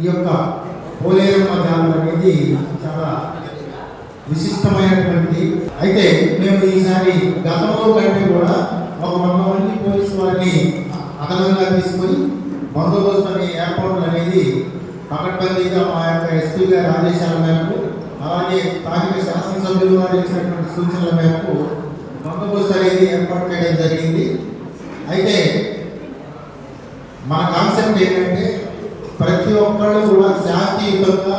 ఈ యొక్క పోలేరమ్మ జాతర అనేది చాలా విశిష్టమైనటువంటి అయితే మేము ఈసారి గతంలో కంటే కూడా ఒక వంద మంది పోలీసు వారిని అదనంగా తీసుకొని బందోబస్తు అనే ఏర్పాట్లు అనేది పకడ్బందీగా మా యొక్క ఎస్పీ గారి ఆదేశాల మేరకు అలాగే స్థానిక శాసనసభ్యులు వారు ఇచ్చినటువంటి సూచనల మేరకు బందోబస్తు అనేది ఏర్పాటు చేయడం జరిగింది. అయితే మన కాన్సెప్ట్ ఏంటంటే ప్రతి ఒక్కళ్ళు కూడా శాంతియుతంగా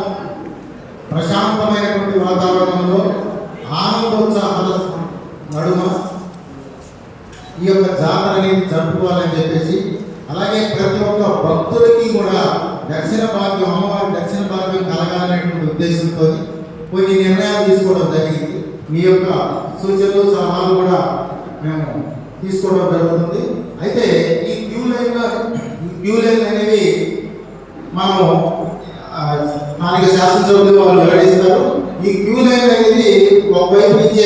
ప్రశాంతమైనటువంటి వాతావరణంలో ఆనందోత్సాహాల నడుమ ఈ యొక్క జాతర అనేది జరుపుకోవాలని చెప్పేసి అలాగే ప్రతి ఒక్క భక్తులకి కూడా దక్షిణ భాగ్యం అమ్మవారి దక్షిణ భాగ్యం కలగాలనేటువంటి ఉద్దేశంతో కొన్ని నిర్ణయాలు తీసుకోవడం జరిగింది. మీ యొక్క సూచనలు సలహాలు కూడా మేము తీసుకోవడం జరుగుతుంది. అయితే ఈ క్యూ లైన్ క్యూ లైన్ అనేవి మనం ఆ, స్థానిక శాసనసభ్యులు వాళ్ళు వెల్లడిస్తారు. ఈ క్యూ లైన్ అనేది ఒకవైపు నుంచే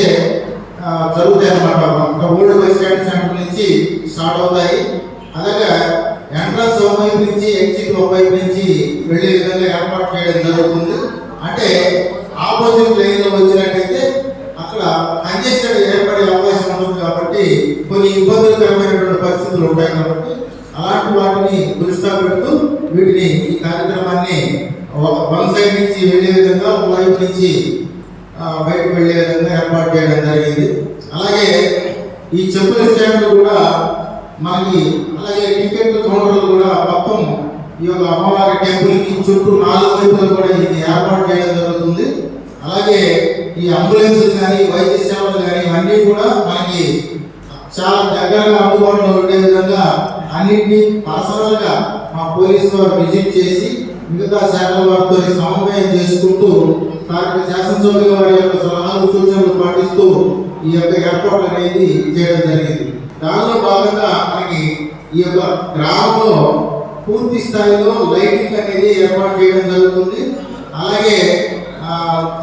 జరుగుతాయి అన్నమాట. ఒక ఓల్డ్ బస్ స్టాండ్ సెంటర్ నుంచి స్టార్ట్ అవుతాయి. అలాగే ఎంట్రన్స్ ఒకవైపు నుంచి ఎగ్జిట్ ఒకవైపు నుంచి వెళ్ళే విధంగా ఏర్పాటు చేయడం జరుగుతుంది. అంటే ఆపోజిట్ లైన్లో వచ్చినట్టయితే అక్కడ కంజెస్టెడ్ ఏర్పడే అవకాశం ఉంటుంది కాబట్టి కొన్ని ఇబ్బందికరమైనటువంటి పరిస్థితులు ఉంటాయి కాబట్టి అలాంటి వాటిని దృష్టిలో పెడుతూ వీటిని కార్యక్రమాన్ని వన్ సైడ్ నుంచి వెళ్ళే విధంగా ఒక వైపు నుంచి బయటకు వెళ్ళే విధంగా ఏర్పాటు చేయడం జరిగింది. అలాగే ఈ చెప్పుల స్టాండ్లు కూడా మనకి అలాగే టికెట్ కౌంటర్లు కూడా మొత్తం ఈ యొక్క అమ్మవారి టెంపుల్కి చుట్టూ నాలుగు వైపులు కూడా ఇది ఏర్పాటు చేయడం జరుగుతుంది. అలాగే ఈ అంబులెన్స్ కానీ వైద్య సేవలు కానీ ఇవన్నీ కూడా మనకి చాలా దగ్గరగా అందుబాటులో ఉండే విధంగా అన్నింటినీ పర్సనల్గా మా పోలీసు వారు విజిట్ చేసి మిగతా శాఖల వారితో సమన్వయం చేసుకుంటూ స్థానిక శాసనసభ్యుల వారి యొక్క సలహాలు సూచనలు పాటిస్తూ ఈ యొక్క ఏర్పాట్లు అనేది చేయడం జరిగింది. దానిలో భాగంగా మనకి ఈ యొక్క గ్రామంలో పూర్తి స్థాయిలో లైటింగ్ అనేది ఏర్పాటు చేయడం జరుగుతుంది. అలాగే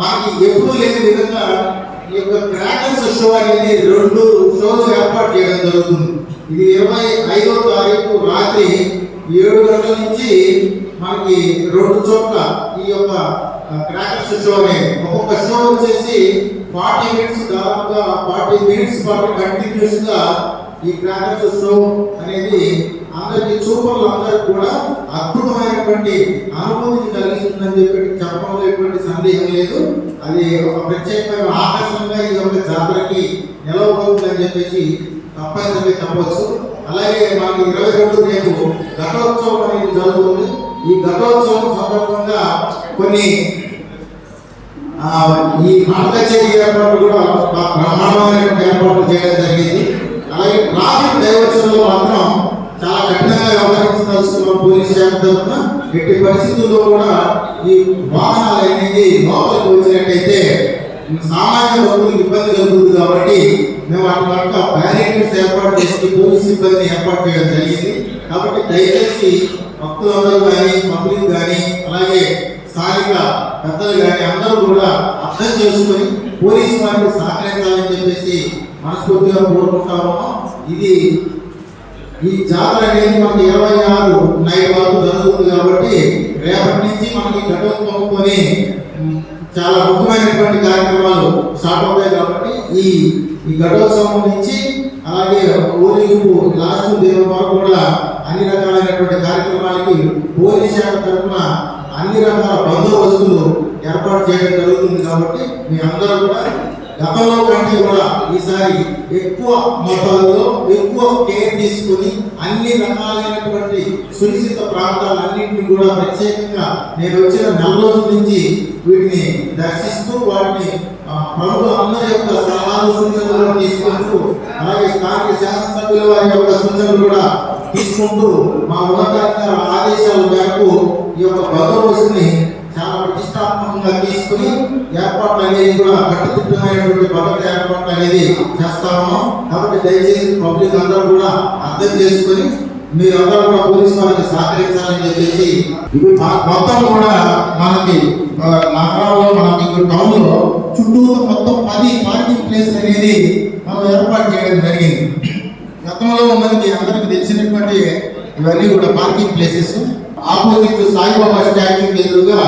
మాకు మనకి లేని విధంగా ఈ యొక్క క్రాకర్స్ షో అనేది రెండు షోలు ఏర్పాటు చేయడం జరుగుతుంది. ఇది ఇరవై ఐదో తారీఖు రాత్రి ఏడు గంటల నుంచి మనకి రెండు చోట్ల ఈ యొక్క క్రాకర్స్ షో అనే ఒక్కొక్క షో వచ్చేసి ఫార్టీ మినిట్స్ దాదాపుగా ఫార్టీ మినిట్స్ పాటు కంటిన్యూస్గా ఈ క్రాకర్స్ షో అనేది అందరికి చూపర్లు అందరికి కూడా అద్భుతమైనటువంటి అనుభూతిని కలిగిస్తుందని చెప్పి చెప్పడంలో ఎటువంటి సందేహం లేదు. అది ఒక ప్రత్యేకమైన ఆకర్షణగా ఈ యొక్క జాతరకి నిలవబోతుందని చెప్పేసి తప్పనిసరిగా చెప్పవచ్చు. అలాగే మాకు ఇరవై రెండు రేపు ఘటోత్సవం అనేది జరుగుతుంది. ఈ ఘటోత్సవం సందర్భంగా కొన్ని ఈ నాటకచేరి ఏర్పాటు కూడా బా- బ్రహ్మాండమైనటువంటి ఏర్పాట్లు చేయడం జరిగింది. అలాగే ట్రాఫిక్ డైవర్షన్లో మాత్రం చాలా కఠినంగా వ్యవహరించదలుచుకున్న పోలీస్ శాఖ తరఫున ఎట్టి పరిస్థితుల్లో కూడా ఈ వాహనాలు అనేది లోపలికి వచ్చినట్టయితే సామాన్య భక్తులకు ఇబ్బంది కలుగుతుంది కాబట్టి మేము వాటి బ్యారికేడ్స్ ఏర్పాటు చేసి పోలీస్ సిబ్బంది ఏర్పాటు చేయడం జరిగింది. కాబట్టి దయచేసి భక్తులందరూ కానీ పబ్లిక్ కానీ అలాగే స్థానిక పెద్దలు కానీ అందరూ కూడా అర్థం చేసుకొని పోలీస్ వారికి సహకరించాలని చెప్పేసి మనస్ఫూర్తిగా కోరుకుంటాము ఇది ఈ జాతర అనేది మనకి ఇరవై ఆరు నైట్ వరకు జరుగుతుంది కాబట్టి రేపటి నుంచి మనకి ఘటోత్సవంతోని ఉమ్, చాలా ముఖ్యమైనటువంటి కార్యక్రమాలు స్టార్ట్ అవుతాయి కాబట్టి ఈ ఈ ఘటోత్సవం నుంచి అలాగే ఊరేగింపు లాస్ట్ దేవం వరకు కూడా అన్ని రకాలైనటువంటి కార్యక్రమాలకి పోలీస్ శాఖ తరఫున అన్ని రకాల బందోబస్తులు ఏర్పాటు చేయడం జరుగుతుంది కాబట్టి మీ అందరూ కూడా గతంలో కంటే కూడా ఈసారి ఎక్కువ మొత్తాల్లో ఎక్కువ కేర్ తీసుకుని అన్ని రకాలైనటువంటి సునిశ్చిత ప్రాంతాలన్నింటినీ కూడా ప్రత్యేకంగా నేను వచ్చిన నెల రోజుల నుంచి వీటిని దర్శిస్తూ వాటిని ప్రభుత్వ అందరి యొక్క సలహాలు సూచనలు తీసుకుంటూ అలాగే స్థానిక శాసనసభ్యుల వారి యొక్క సూచనలు కూడా తీసుకుంటూ మా ఉన్నతాధికారుల ఆదేశాల మేరకు ఈ యొక్క బందోబస్తుని ప్రతిష్టాత్మకంగా తీసుకుని ఏర్పాట్లు అనేది కూడా కట్టుదిట్టమైనటువంటి భద్రత ఏర్పాట్లు అనేది చేస్తా ఉన్నాం కాబట్టి దయచేసి పబ్లిక్ అందరూ కూడా అర్థం చేసుకొని మీరందరూ కూడా పోలీస్ వారికి సహకరించాలని చెప్పేసి ఇవి మొత్తం కూడా మనకి నగరాల్లో మనకి టౌన్లో చుట్టూ మొత్తం పది పార్కింగ్ ప్లేస్ అనేది మనం ఏర్పాటు చేయడం జరిగింది. గతంలో ఉన్నది మీ అందరికి తెలిసినటువంటి ఇవన్నీ కూడా parking places. Opposite Saibaba statue ఎదురుగా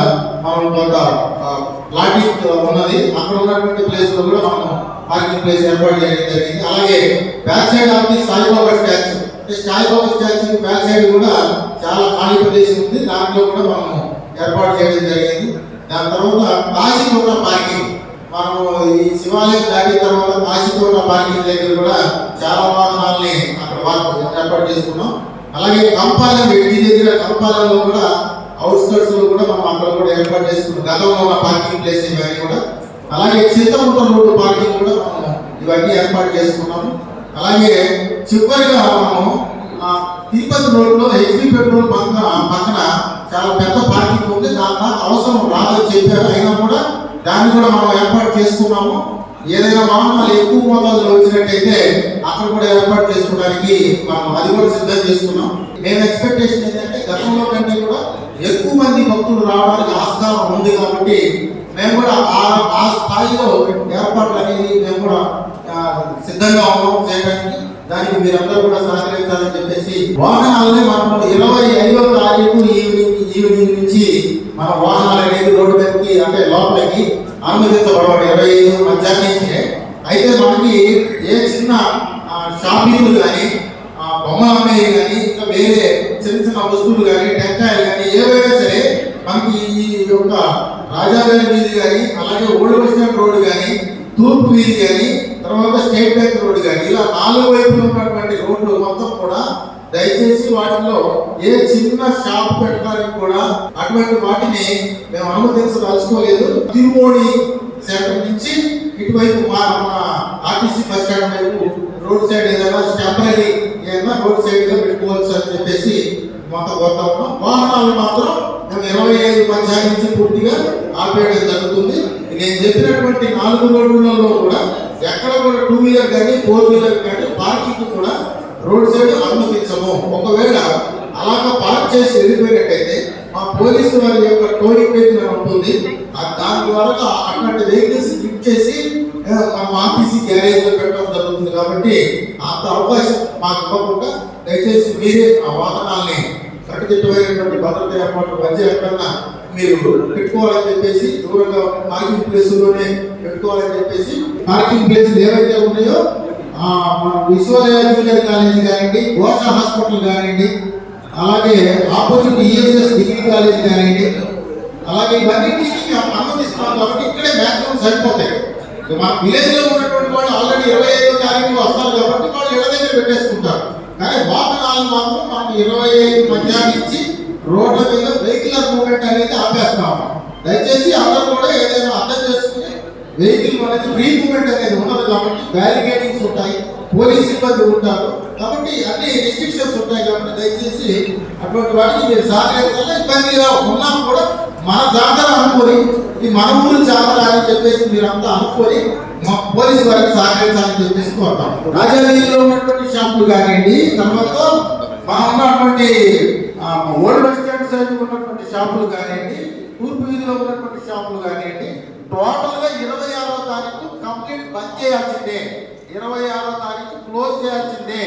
మనం కొంత ఆ, ఉన్నది. అక్కడ ఉన్నటువంటి ప్లేస్లో కూడా మనం పార్కింగ్ ప్లేస్ ఏర్పాటు చేయడం జరిగింది. అలాగే back side of the Saibaba statue. Saibaba statue back side కూడా చాలా ఖాళీ ప్రదేశం ఉంది. దాంట్లో కూడా మనం ఏర్పాటు చేయడం జరిగింది. దాని తర్వాత కాశీకోట పార్కింగ్. మనము ఈ శివాలయం దాటిన తర్వాత కాశీకోట పార్కింగ్ దగ్గర కూడా చాలా వాహనాలని అక్కడ ఏర్పాటు చేసుకున్నాం. అలాగే కంపాలెం ఇంటి దగ్గర కంపాలెంలో కూడా అవుట్స్కర్ట్స్లో కూడా మనం అక్కడ కూడా ఏర్పాటు చేసుకున్నాం. గతంలో ఉన్న పార్కింగ్ ప్లేస్ ఇవన్నీ కూడా. అలాగే చింతముట్ట రోడ్డు పార్కింగ్ కూడా మనం ఇవన్నీ ఏర్పాటు చేసుకున్నాము అలాగే చివరిగా మనము తిరుపతి రోడ్లో హెచ్పి పెట్రోల్ బంక్ పక్కన చాలా పెద్ద పార్కింగ్ ఉంది దాని అవసరం రాదని చెప్పారు. అయినా కూడా దాన్ని కూడా మనం ఏర్పాటు చేసుకున్నాము. ఏదైనా వాహనాలు ఎక్కువ మోతాదులో వచ్చినట్టయితే అక్కడ కూడా ఏర్పాటు చేసుకోవడానికి మనం అది కూడా సిద్ధం చేసుకున్నాం. మేము ఎక్స్పెక్టేషన్ ఏంటంటే గతంలో కంటే కూడా ఎక్కువ మంది భక్తులు రావడానికి ఆస్కారం ఉంది కాబట్టి మేము కూడా ఆ ఆ స్థాయిలో ఏర్పాట్లు అనేది మేము కూడా సిద్ధంగా ఉన్నాం చేయడానికి. దానికి మీరందరూ కూడా సహకరించాలని చెప్పేసి వాహనాలని మనం ఇరవై ఐదో తారీఖు ఈవినింగ్ ఈవినింగ్ నుంచి మన వాహనాలు అనేది రోడ్డు మీదకి అంటే లోపలికి అనుమతించబడవాలి ఇరవై ఐదు మధ్యాహ్నం నుంచే. అయితే మనకి ఏ చిన్న షాపింగ్లు కానీ బొమ్మలు అమ్మేవి కానీ ఇంకా వేరే చిన్న చిన్న వస్తువులు కానీ టెంకాయలు కానీ ఏవైనా సరే మనకి ఈ యొక్క రాజాగారి వీధి కానీ అలాగే ఓల్డ్ బస్ స్టాండ్ రోడ్డు కానీ తూర్పు వీధి కానీ తర్వాత బ్యాంక్ రోడ్డు కానీ ఇలా నాలుగు వైపులు ఉన్నటువంటి రోడ్లు మొత్తం కూడా దయచేసి వాటిలో ఏ చిన్న షాప్ పెట్టడానికి కూడా అటువంటి వాటిని మేము అనుమతించదలుచుకోలేదు. తిరుమోడి సెంటర్ నుంచి ఇటువైపు మా మా ఆర్టీసీ బస్ స్టాండ్ వైపు రోడ్ సైడ్ ఏదైనా టెంపరీ ఏదైనా రోడ్ సైడ్గా పెట్టుకోవచ్చు అని చెప్పేసి మొత్తం కోరుతా ఉన్నాం వాహనాలు మాత్రం మేము ఇరవై ఐదు మధ్యాహ్నం నుంచి పూర్తిగా ఆపేయడం జరుగుతుంది. నేను చెప్పినటువంటి నాలుగు రోడ్లలో కూడా ఎక్కడ కూడా టూ వీలర్ కానీ ఫోర్ వీలర్ కానీ పార్కింగ్ కూడా రోడ్ సైడ్ అనుమతించము. ఒకవేళ అలాగా పార్క్ చేసి వెళ్ళిపోయినట్టయితే మా పోలీసు వారి యొక్క టోలింగ్ వెహికల్ ఉంటుంది. దాని ద్వారా అట్లాంటి వెహికల్స్ క్లిక్ చేసి ఆ, ఆర్టీసీ గ్యారేజ్లో పెట్టడం జరుగుతుంది కాబట్టి అంత అవకాశం మాకు ఇవ్వకుండా దయచేసి మీరే ఆ వాహనాల్ని కట్టుదిట్టమైనటువంటి భద్రత ఏర్పాట్లు మధ్య ఎక్కడన్నా మీరు పెట్టుకోవాలని చెప్పేసి దూరంగా పార్కింగ్ ప్లేస్లోనే పెట్టుకోవాలని చెప్పేసి పార్కింగ్ ప్లేస్ ఏవైతే ఉన్నాయో ఆ, మన విశ్వదయ జూనియర్ కాలేజీ కానివ్వండి ఘోష హాస్పిటల్ కానివ్వండి అలాగే ఆపోజిట్ ఈఎస్ఎస్ డిగ్రీ కాలేజీ కానివ్వండి అలాగే ఇవన్నీ అనుమతిస్తున్నాం కాబట్టి ఇక్కడే మ్యాక్సిమం సరిపోతాయి. మా విలేజ్లో విలేజ్లో ఉన్నటువంటి వాళ్ళు ఆల్రెడీ ఇరవై ఐదో తారీఖు వస్తారు కాబట్టి వాళ్ళు ఇళ్ళ దగ్గర పెట్టేసుకుంటారు. కానీ వాహనాలు మాత్రం మనం ఇరవై ఐదు మధ్యాహ్నం నుంచి రోడ్ల మీద వెహికల్ మూమెంట్ అనేది ఆపేస్తున్నాము దయచేసి అందరూ కూడా ఏదైనా అర్థం చేసుకుని వెహికల్ అనేది ఫ్రీ మూమెంట్ అనేది ఉండదు కాబట్టి బ్యారికేడింగ్స్ ఉంటాయి పోలీస్ సిబ్బంది ఉంటారు. కాబట్టి అన్ని రిస్ట్రిక్షన్స్ ఉంటాయి కాబట్టి దయచేసి అటువంటి వాటికి మీరు సహకరించాలి. ఇబ్బందిగా ఉన్నా కూడా మన జాతర అనుకోని ఈ మన ఊరు జాతర అని చెప్పేసి మీరంతా అనుకోని మా పోలీసు వారికి సహకరించాలని చెప్పేసి కోరుతాం. రాజావీధిలో ఉన్నటువంటి షాపులు కానివ్వండి తర్వాత మనం ఉన్నటువంటి ఓల్డ్ బస్ స్టాండ్ సైడ్ ఉన్నటువంటి షాపులు కానివ్వండి తూర్పు వీధిలో ఉన్నటువంటి షాపులు కానివ్వండి టోటల్గా ఇరవై ఆరో తారీఖు కంప్లీట్ బంద్ చేయాల్సిందే. ఇరవై ఆరో తారీఖు క్లోజ్ చేయాల్సిందే.